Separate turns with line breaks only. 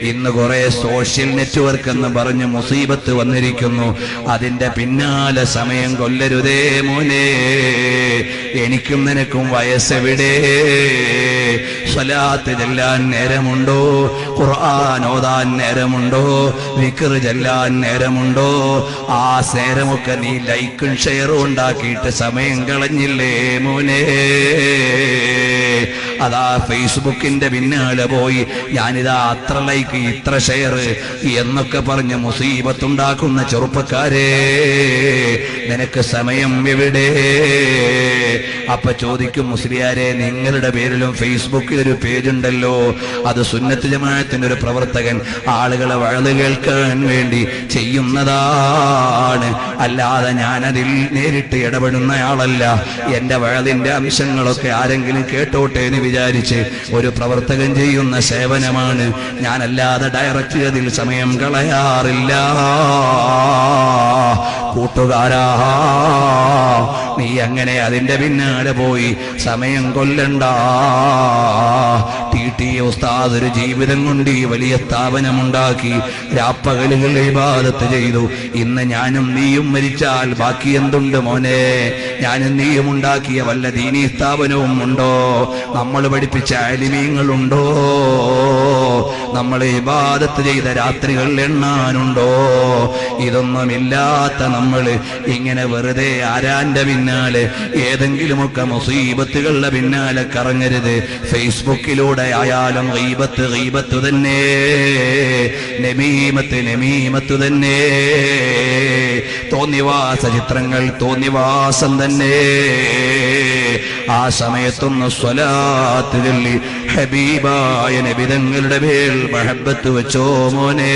ഇന്ന് കുറെ social network എന്ന് പറഞ്ഞ് മുസീബത്ത് വന്നിരിക്കുന്നു. അതിന്റെ പിന്നാലെ സമയം കൊല്ലരുതേ മോനെ. എനിക്കും നിനക്കും വയസ്സെവിടെ? സ്വലാത്ത് ചെല്ലാൻ നേരമുണ്ടോ? ഖുർആൻ ഓതാൻ നേരമുണ്ടോ? വിക്കർ ചെല്ലാൻ നേരമുണ്ടോ? ആ നേരമൊക്കെ നീ ലൈക്കും ഷെയറും ഉണ്ടാക്കിയിട്ട് സമയം കളഞ്ഞില്ലേ മോനെ? അതാ ഫേസ്ബുക്കിന്റെ പിന്നാലെ പോയി ഞാനിതാ അത്ര ലൈക്ക് ഇത്ര ഷെയർ എന്നൊക്കെ പറഞ്ഞ് മുസീബത്തുണ്ടാക്കുന്ന ചെറുപ്പക്കാരെ നിനക്ക് സമയം എവിടെ? അപ്പൊ ചോദിക്കും മുസ്ലിയാരെ നിങ്ങളുടെ പേരിലും ഫേസ്ബുക്കിൽ ഒരു പേജ് ഉണ്ടല്ലോ അത് സുന്നത്ത് ജമാഅത്തിന്റെ ഒരു പ്രവർത്തകൻ ആളുകളെ വഴുത് കേൾക്കാൻ വേണ്ടി ചെയ്യുന്നതാണ്. അല്ലാതെ ഞാനതിൽ നേരിട്ട് ഇടപെടുന്ന ആളല്ല എന്റെ വഴുതിന്റെ അംശങ്ങളൊക്കെ ആരെങ്കിലും കേട്ടോട്ടെ എന്ന് വിചാരിച്ച് ഒരു പ്രവർത്തകൻ ചെയ്യുന്ന സേവനമാണ്. ഞാനല്ലാതെ ഡയറക്റ്റ് അതിൽ സമയം കളയാറില്ല. കൂട്ടുകാരാ. നീ എങ്ങനെ അതിന്റെ പിന്നാലെ പോയി? സമയം കൊല്ലണ്ട. ടി ടി ഉസ്താദ് ഒരു ജീവിതം കൊണ്ട് ഈ വലിയ സ്ഥാപനമുണ്ടാക്കി രാപ്പകലുകൾ ഇബാദത്ത് ചെയ്തു. ഇന്ന് ഞാനും നീയും മരിച്ചാൽ ബാക്കി എന്തുണ്ട് മോനെ? ഞാനും നീയും ഉണ്ടാക്കിയ വല്ല ദീനീ സ്ഥാപനവും ഉണ്ടോ? നമ്മൾ പഠിപ്പിച്ച അലിമീങ്ങളുണ്ടോ? നമ്മൾ ഇബാദത്ത് ചെയ്ത രാത്രികൾ എണ്ണാനുണ്ടോ? ഇതൊന്നുമില്ലാത്ത നമ്മൾ ഇങ്ങനെ വെറുതെ ആരാന്റെ പിന്നാലെ ഏതെങ്കിലുമൊക്കെ മുസീബത്തുകളുടെ പിന്നാലെ കറങ്ങരുത്. ഫേസ്ബുക്കിലൂടെ ആയാലും ഗൈബത്ത് ഗീബത്ത് തന്നെ. നമീമത്ത് നമീമത്ത് തന്നെ. തോന്നിവാസ ചിത്രങ്ങൾ തോന്നിവാസം തന്നെ. ആ സമയത്തൊന്ന് സ്വലാത്ത് ചൊല്ലി ഹബീബായ നബിതങ്ങളുടെ പേരിൽ മഹബത്ത് വെച്ചോ മോനേ.